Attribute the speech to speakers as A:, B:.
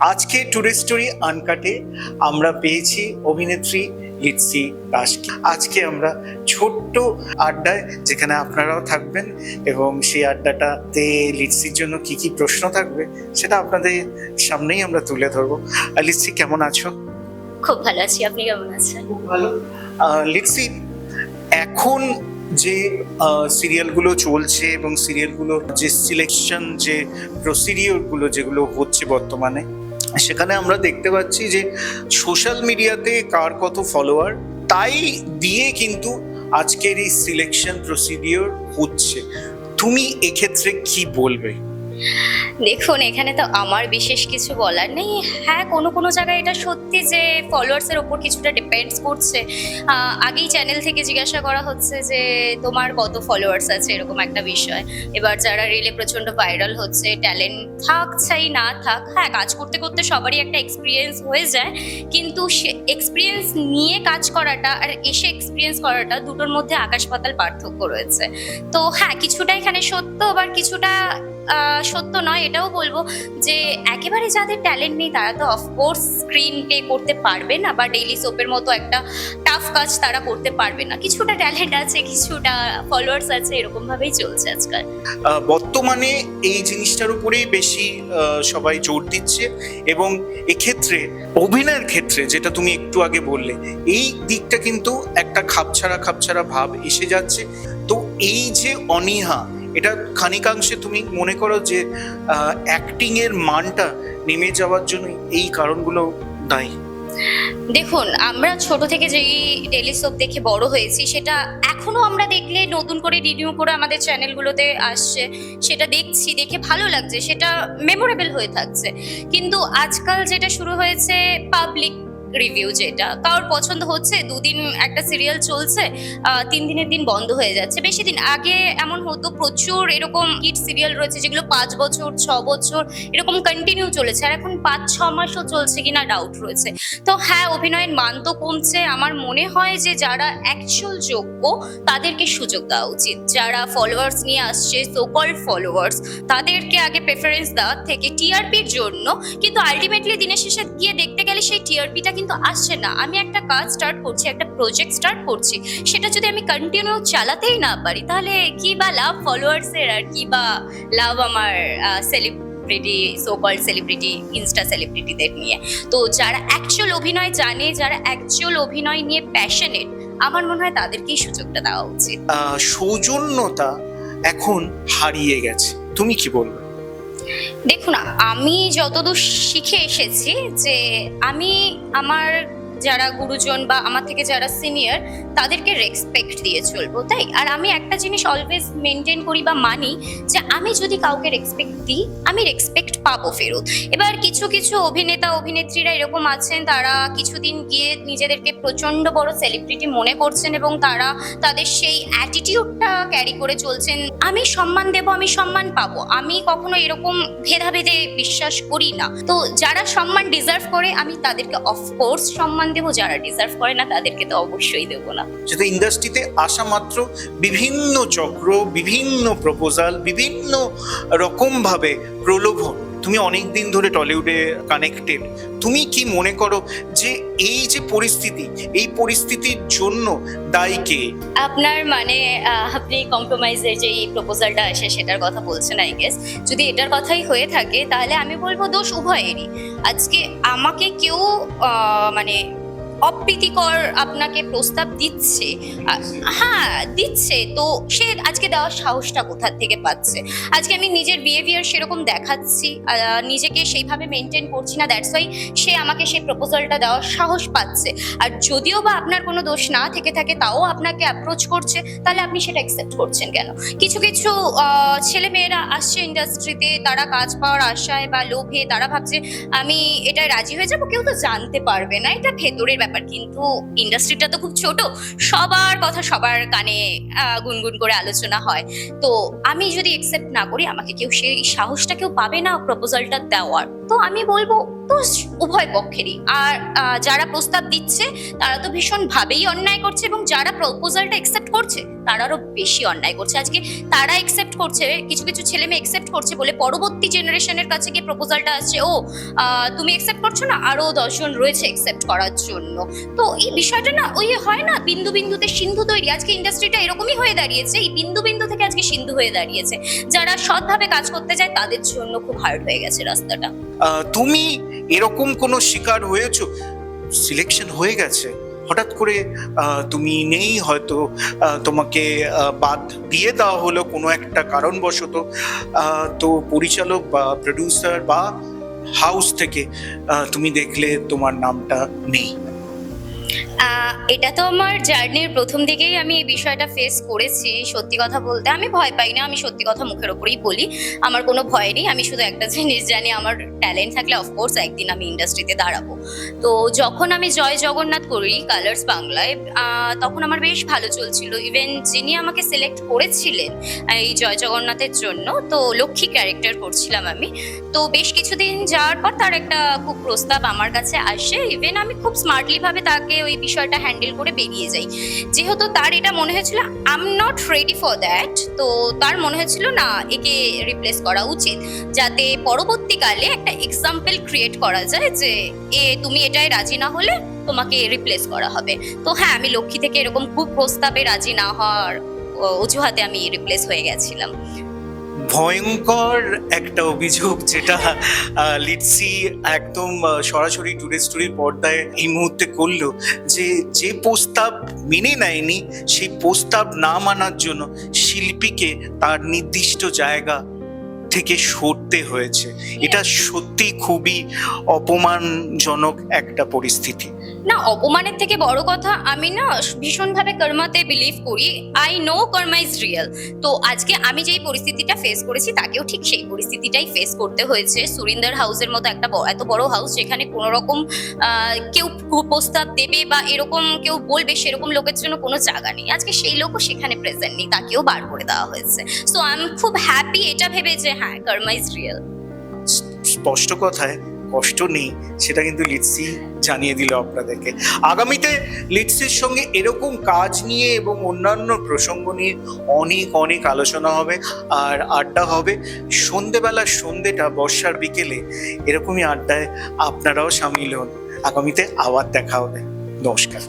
A: আজকে tourist story আনকাটে আমরা পেয়েছি অভিনেত্রী লিটসি দাসকে। আজকে আমরা ছোট্ট আড্ডায় যেখানে আপনারাও থাকবেন এবং সেই আড্ডাটাতে লিটসির জন্য কি কি প্রশ্ন থাকবে সেটা আপনাদের সামনেই আমরা তুলে ধরবো। লিটসি কেমন আছো?
B: খুব ভালো আছি আপনি কেমন আছেন?
A: খুব ভালো। লিটসি এখন যে সিরিয়ালগুলো চলছে এবং সিরিয়ালগুলো যে সিলেকশন যে প্রসিডিওরগুলো যেগুলো হচ্ছে বর্তমানে সেখানে আমরা দেখতে পাচ্ছি যে সোশ্যাল মিডিয়াতে কার কত ফলোয়ার তাই দিয়ে কিন্তু আজকের এই সিলেকশন প্রসিডিওর হচ্ছে। তুমি এক্ষেত্রে কি বলবে?
B: দেখুন, এখানে তো আমার বিশেষ কিছু বলার নেই। হ্যাঁ কোনো কোনো জায়গায় এটা সত্যি যে ফলোয়ার্সের ওপর কিছুটা ডিপেন্ডস করছে। আগেই চ্যানেল থেকে জিজ্ঞাসা করা হচ্ছে যে, তোমার কত ফলোয়ার্স আছে? এরকম একটা বিষয়। এবার যারা রিলে প্রচণ্ড ভাইরাল হচ্ছে ট্যালেন্ট থাক চাই না থাক হ্যাঁ কাজ করতে করতে সবারই একটা এক্সপিরিয়েন্স হয়ে যায়। কিন্তু সে এক্সপিরিয়েন্স নিয়ে কাজ করাটা আর এসে এক্সপিরিয়েন্স করাটা দুটোর মধ্যে আকাশ পাতাল পার্থক্য রয়েছে। তো হ্যাঁ কিছুটা এখানে সত্য, আবার কিছুটা সত্য নয়, এটাও বলব যে একেবারে যাদের ট্যালেন্ট নেই, তারা তো অফকোর্স স্ক্রিন প্লে করতে পারবে না বা ডেইলি সোপের মতো একটা টাফ কাজ তারা করতে পারবে না। কিছুটা ট্যালেন্ট আছে, কিছুটা ফলোয়ার্স আছে এরকম ভাবেই চলছে আজকাল।
A: বর্তমানে এই জিনিসটার উপরেই বেশি সবাই জোর দিচ্ছে এবং এক্ষেত্রে, অভিনয়ের ক্ষেত্রে যেটা তুমি একটু আগে বললে, এই দিকটা কিন্তু একটা খাপছাড়া খাপছাড়া ভাব এসে যাচ্ছে। তো এই যে অনীহা এটা খানিকাংশে তুমি মনে করো যে অ্যাক্টিং এর মানটা নেমে যাওয়ার জন্য এই কারণগুলো দায়ী।
B: দেখুন, আমরা ছোট থেকে যেই ডেলি সোপ দেখে বড় হয়েছি, সেটা এখনও আমরা দেখলে নতুন করে রিনিউ করে আমাদের চ্যানেলগুলোতে আসছে, সেটা দেখছি, দেখে ভালো লাগছে, সেটা মেমোরেবল হয়ে থাকছে। কিন্তু আজকাল যেটা শুরু হয়েছে পাবলিক রিভিউ যেটা। কারোর পছন্দ হচ্ছে, দুদিন একটা সিরিয়াল চলছে তিন দিনের দিন বন্ধ হয়ে যাচ্ছে। বেশি দিন আগে এমন হতো, প্রচুর এরকম হিট সিরিয়াল রয়েছে, যেগুলো পাঁচ বছর, ছ বছর, এরকম কন্টিনিউ চলেছে। আর এখন পাঁচ, ছ মাসও চলছে কিনা ডাউট রয়েছে। তো হ্যাঁ অভিনয়ের মান তো কমছে। আমার মনে হয় যে যারা অ্যাকচুয়াল যোগ্য, তাদেরকে সুযোগ দেওয়া উচিত। যারা ফলোয়ার্স নিয়ে আসছে সোকল ফলোয়ার্স তাদেরকে আগে প্রেফারেন্স দেওয়ার থেকে টিআরপির জন্য, কিন্তু আলটিমেটলি দিনের শেষে গিয়ে দেখতে গেলে সেই টিআরপিটা কিন্তু আসছে না। আমি একটা কাজ স্টার্ট করছি, একটা প্রজেক্ট স্টার্ট করছি। সেটা যদি আমি কন্টিনিউ চালাতেই না পারি, তাহলে কি বা লাভ ফলোয়ার্সের আর কি বা লাভ আমার celebrity so called celebrity insta সেলিব্রিটিদের নিয়ে? তো যারা অ্যাকচুয়াল অভিনয় জানে, যারা অ্যাকচুয়াল অভিনয় নিয়ে প্যাশনেট আমার মনে হয় তাদেরকেই সুযোগটা দেওয়া উচিত।
A: সৌজন্যতা এখন হারিয়ে গেছে। তুমি কি বলবে?
B: দেখুন আমি যতদূর শিখে এসেছি যে আমি আমার যারা গুরুজন বা আমার থেকে যারা সিনিয়র তাদেরকে রেসপেক্ট দিয়ে চলবো, তাই? আর আমি একটা জিনিস অলওয়েজ মেনটেন করি বা মানি যে আমি যদি কাউকে রেসপেক্ট দিই, আমি রেসপেক্ট পাবো ফেরত। এবার কিছু কিছু অভিনেতা, অভিনেত্রীরা এরকম আছেন, তারা কিছুদিন গিয়ে নিজেদেরকে প্রচণ্ড বড় সেলিব্রিটি মনে করছেন এবং তারা তাদের সেই অ্যাটিটিউডটা ক্যারি করে চলছেন। আমি সম্মান দেব, আমি সম্মান পাবো। আমি কখনো এরকম ভেদাভেদে বিশ্বাস করি না। তো যারা সম্মান ডিজার্ভ করে, আমি তাদেরকে অফকোর্স সম্মান দেবো যারা ডিজার্ভ করে না তাদেরকে তো অবশ্যই দেবো না।
A: যেহেতু ইন্ডাস্ট্রিতে আসা মাত্র বিভিন্ন চক্র বিভিন্ন প্রপোজাল বিভিন্ন রকমভাবে প্রলোভন। তুমি অনেক দিন ধরে টলিউডে কানেক্টেড তুমি কি মনে করো যে এই যে পরিস্থিতি এই পরিস্থিতির জন্য দায়ী কে?
B: আপনার মানে আপনি কম্প্রোমাইজের যে এই প্রপোজালটা আসে সেটার কথা বলছেন আই গেস যদি এটার কথাই হয়ে থাকে তাহলে আমি বলব দোষ উভয়েরই। আজকে আমাকে কেউ মানে অপ্রীতিকর আপনাকে প্রস্তাব দিচ্ছে। হ্যাঁ দিচ্ছে। তো সে আজকে দেওয়ার সাহসটা কোথা থেকে পাচ্ছে? আজকে আমি নিজের বিহেভিয়ার সেরকম দেখাচ্ছি নিজেকে সেইভাবে মেনটেন করছি না দ্যাটস ওয়াই সে আমাকে সেই প্রপোজালটা দেওয়ার সাহস পাচ্ছে। আর যদিও বা আপনার কোনো দোষ না থেকে থাকে, তাও আপনাকে অ্যাপ্রোচ করছে, তাহলে আপনি সেটা অ্যাকসেপ্ট করছেন কেন? কিছু কিছু ছেলে মেয়েরা আসছে ইন্ডাস্ট্রিতে তারা কাজ পাওয়ার আশায় বা লোভে, তারা ভাবছে, আমি এটা রাজি হয়ে যাব? কেউ তো জানতে পারবে না, এটা ভেতরের ব্যাপার, কিন্তু ইন্ডাস্ট্রিটা তো খুব ছোট, সবার কথা সবার কানে গুনগুন করে আলোচনা হয়। তো আমি যদি একসেপ্ট না করি, আমাকে কেউ সেই সাহসটা কেউ পাবে না প্রপোজালটা দেওয়ার। তো আমি বলব তো উভয় পক্ষেরই। আর যারা প্রস্তাব দিচ্ছে, তারা তো ভীষণ ভাবেই অন্যায় করছে এবং যারা প্রপোজালটা অ্যাকসেপ্ট করছে তারা আরও বেশি অন্যায় করছে। আজকে তারা একসেপ্ট করছে, কিছু কিছু ছেলে মেয়ে একসেপ্ট করছে বলে পরবর্তী জেনারেশনের কাছে গিয়ে প্রপোজালটা আসছে, ও তুমি একসেপ্ট করছ না? আরও দশজন রয়েছে একসেপ্ট করার জন্য। তো এই বিষয়টা না, ওই হয় না, বিন্দু বিন্দুতে সিন্ধু তৈরি। আজকে ইন্ডাস্ট্রিটা এরকমই হয়ে দাঁড়িয়েছে, এই বিন্দু বিন্দু থেকে আজকে সিন্ধু হয়ে দাঁড়িয়েছে। যারা সৎভাবে কাজ করতে যায় তাদের জন্য খুব হার্ড হয়ে গেছে রাস্তাটা।
A: তুমি এরকম কোনো শিকার হয়েছো? সিলেকশন হয়ে গেছে। হঠাৎ করে তুমি নেই, হয়তো তোমাকে বাদ দিয়ে দেওয়া হলো কোনো একটা কারণবশত। তো পরিচালক বা প্রডিউসার বা হাউস থেকে তুমি দেখলে তোমার নামটা নেই।
B: এটা তো আমার জার্নির প্রথম দিকেই আমি এই বিষয়টা ফেস করেছি, সত্যি কথা বলতে। আমি ভয় পাই না, আমি সত্যি কথা মুখের ওপরেই বলি। আমার কোনো ভয় নেই, আমি শুধু একটা জিনিস জানি, আমার ট্যালেন্ট থাকলে অফকোর্স একদিন আমি ইন্ডাস্ট্রিতে দাঁড়াবো। তো যখন আমি জয় জগন্নাথ করি কালার্স বাংলায় তখন আমার বেশ ভালো চলছিল। ইভেন যিনি আমাকে সিলেক্ট করেছিলেন এই জয় জগন্নাথের জন্য, তো লক্ষ্মী ক্যারেক্টার করছিলাম আমি। তো বেশ কিছুদিন যাওয়ার পর তার একটা খুব প্রস্তাব আমার কাছে আসে। ইভেন আমি খুব স্মার্টলিভাবে তাকে ওই বিষয়টা হ্যান্ডেল করে বেরিয়ে যাই। যেহেতু তার এটা মনে হয়েছিল I'm not ready for that তো তার মনে হয়েছিল, না, একে রিপ্লেস করা উচিত। যাতে পরবর্তীকালে একটা এক্সাম্পল ক্রিয়েট করা যায় যে, এ, তুমি এটাই রাজি না হলে তোমাকে রিপ্লেস করা হবে। তো হ্যাঁ আমি লক্ষ্মী থেকে এরকম খুব প্রস্তাবে রাজি না হওয়ার অজুহাতে আমি রিপ্লেস হয়ে গেছিলাম।
A: ভয়ঙ্কর একটা অভিযোগ যেটা লিটসি একদম সরাসরি টুডে স্টোরির পর্দায় এই মুহূর্তে করল যে যে প্রস্তাব মেনে নেয়নি, সেই প্রস্তাব না মানার জন্য শিল্পীকে তার নির্দিষ্ট জায়গা থেকে সরতে হয়েছে। এটা সত্যি খুবই অপমানজনক একটা পরিস্থিতি।
B: না, অপমানের থেকে বড় কথা আমি না ভীষণভাবে কর্মাতে বিলিভ করি। I know karma is real তো আজকে আমি যেই পরিস্থিতিটা ফেস করেছি, তাকেও ঠিক সেই পরিস্থিতিটাই ফেস করতে হয়েছে। সুরিন্দর হাউসের মতো একটা এত বড় হাউস যেখানে কোনো রকম কেউ প্রস্তাব দেবে বা এরকম কেউ বলবে, সেরকম লোকের জন্য কোনো জায়গা নেই। আজকে সেই লোকও সেখানে প্রেজেন্ট নেই, তাকেও বার করে দেওয়া হয়েছে। সো আই এম খুব হ্যাপি এটা ভেবে যে হ্যাঁ কর্মা ইজ রিয়েল
A: স্পষ্ট কথায় কষ্ট নেই, সেটা কিন্তু লিটসি জানিয়ে দিল আপনাদেরকে। আগামীতে লিটসির সঙ্গে এরকম কাজ নিয়ে এবং অন্যান্য প্রসঙ্গ নিয়ে অনেক অনেক আলোচনা হবে আর আড্ডা হবে। সন্ধেবেলার সন্ধেটা, বর্ষার বিকেলে এরকমই আড্ডায় আপনারাও সামিল হন। আগামীতে আবার দেখা হবে। নমস্কার।